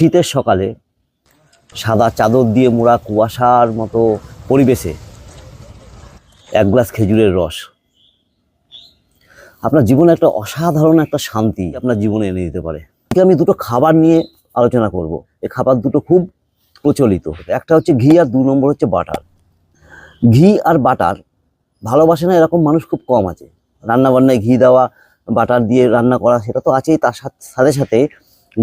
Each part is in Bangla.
শীতের সকালে সাদা চাদর দিয়ে মোড়া কুয়াশার মতো পরিবেশে এক গ্লাস খেজুরের রস। আপনার জীবনে একটা অসাধারণ একটা শান্তি আপনার জীবনে এনে দিতে পারে। আমি দুটো খাবার নিয়ে আলোচনা করব। এই খাবার দুটো খুব প্রচলিত। একটা হচ্ছে ঘি আর দু নম্বর হচ্ছে বাটার। ঘি আর বাটার ভালোবাসে না, এরকম মানুষ খুব কম আছে। রান্না বান্নায় ঘি দেওয়া, বাটার দিয়ে রান্না করা, সেটা তো আছেই। তার সাথে সাথে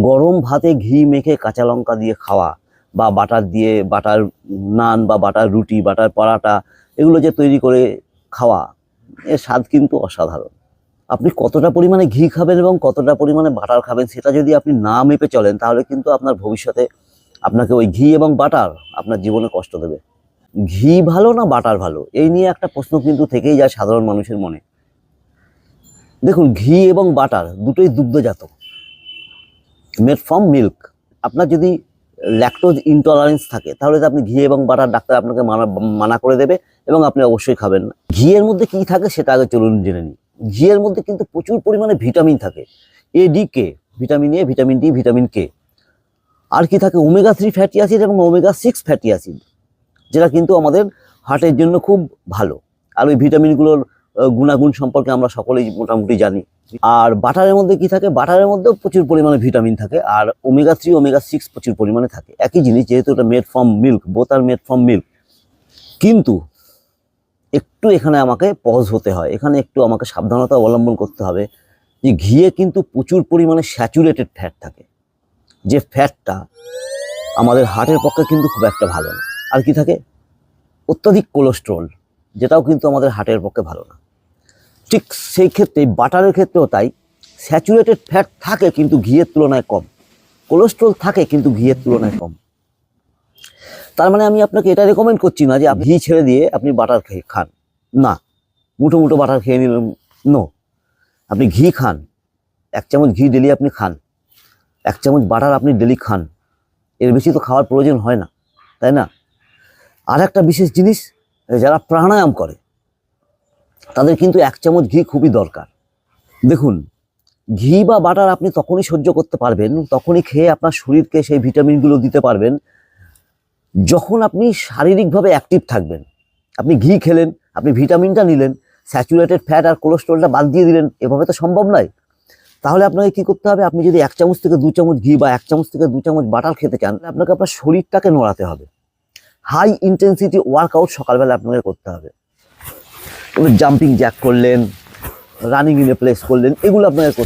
গরম ভাতে ঘি মেখে কাঁচা লঙ্কা দিয়ে খাওয়া বা বাটার দিয়ে বাটার নান বা বাটার রুটি, বাটার পরাটা, এগুলো যে তৈরি করে খাওয়া, এর স্বাদ কিন্তু অসাধারণ। আপনি কতটা পরিমাণে ঘি খাবেন এবং কতটা পরিমাণে বাটার খাবেন সেটা যদি আপনি না মেপে চলেন, তাহলে কিন্তু আপনার ভবিষ্যতে আপনাকে ওই ঘি এবং বাটার আপনার জীবনে কষ্ট দেবে। ঘি ভালো না বাটার ভালো? এই নিয়ে একটা প্রশ্ন কিন্তু থেকেই যায় সাধারণ মানুষের মনে। দেখুন, ঘি এবং বাটার দুটোই দুগ্ধজাত মেড ফ্রম মিল্ক আপনার যদি ল্যাকটোজ ইনটলারেন্স থাকে, তাহলে আপনি ঘি এবং বাটার ডাক্তার আপনাকে মানা মানা করে দেবে এবং আপনি অবশ্যই খাবেন না। ঘিয়ের মধ্যে কি থাকে সেটা আগে চলুন জেনে নিই। ঘিয়ের মধ্যে কিন্তু প্রচুর পরিমাণে ভিটামিন থাকে। A D K vitamin A vitamin D vitamin K আর কি থাকে? ওমেগা থ্রি ফ্যাটি অ্যাসিড এবং ওমেগা সিক্স ফ্যাটি অ্যাসিড যেটা কিন্তু আমাদের হার্টের জন্য খুব ভালো। আর ওই ভিটামিনগুলোর গুণাগুণ সম্পর্কে আমরা সকলেই মোটামুটি জানি। আর বাটারের মধ্যে কি থাকে? বাটারের মধ্যেও প্রচুর পরিমাণে ভিটামিন থাকে আর ওমেগা থ্রি ওমেগা সিক্স প্রচুর পরিমাণে থাকে। একই জিনিস, যেহেতু এটা মেড ফ্রম মিল্ক বোথ আর মেড ফ্রম মিল্ক কিন্তু একটু এখানে আমাকে পজ হতে হয়। এখানে একটু আমাকে সাবধানতা অবলম্বন করতে হবে যে ঘিয়ে কিন্তু প্রচুর পরিমাণে স্যাচুরেটেড ফ্যাট থাকে। যে ফ্যাটটা আমাদের হার্টের পক্ষে কিন্তু খুব একটা ভালো না। আর কি থাকে? অত্যাধিক কোলেস্ট্রল যেটাও কিন্তু আমাদের হার্টের পক্ষে ভালো না। ঠিক সেই ক্ষেত্রে, বাটারের ক্ষেত্রেও তাই। স্যাচুরেটেড ফ্যাট থাকে কিন্তু ঘিয়ের তুলনায় কম। কোলেস্ট্রল থাকে কিন্তু ঘিয়ের তুলনায় কম। তার মানে আমি আপনাকে এটা রেকমেন্ড করছি না যে আপনি ঘি ছেড়ে দিয়ে আপনি বাটার খেয়ে খান। না, মুঠো মুঠো বাটার খেয়ে নিলেন নো আপনি ঘি খান, এক চামচ ঘি ডেলি আপনি খান, এক চামচ বাটার আপনি ডেলি খান। এর বেশি তো খাওয়ার প্রয়োজন হয় না, তাই না? আর একটা বিশেষ জিনিস, যারা প্রাণায়াম করে তাদের কিন্তু এক চামচ ঘি খুবই দরকার। দেখুন, ঘি বা বাটার আপনি তখনই সহ্য করতে পারবেন, তখনই খেয়ে আপনার শরীরকে সেই ভিটামিনগুলো দিতে পারবেন। যখন আপনি শারীরিকভাবে অ্যাক্টিভ থাকবেন, আপনি ঘি খেলেন, আপনি ভিটামিনটা নিলেন স্যাচুরেটেড ফ্যাট আর কোলেস্ট্রলটা বাদ দিয়ে দিলেন, এভাবে তো সম্ভব নয়। তাহলে আপনাকে কি করতে হবে? আপনি যদি এক চামচ থেকে দু চামচ ঘি বা এক চামচ থেকে দু চামচ বাটার খেতে চান আপনাকে আপনার শরীরটাকে নড়াতে হবে। হাই ইন্টেন্সিটি ওয়ার্কআউট সকালবেলা আপনাকে করতে হবে। জাম্পিং জ্যাক করলেন রানিং ইনে প্লেস করলেন এগুলো আপনাকে করতে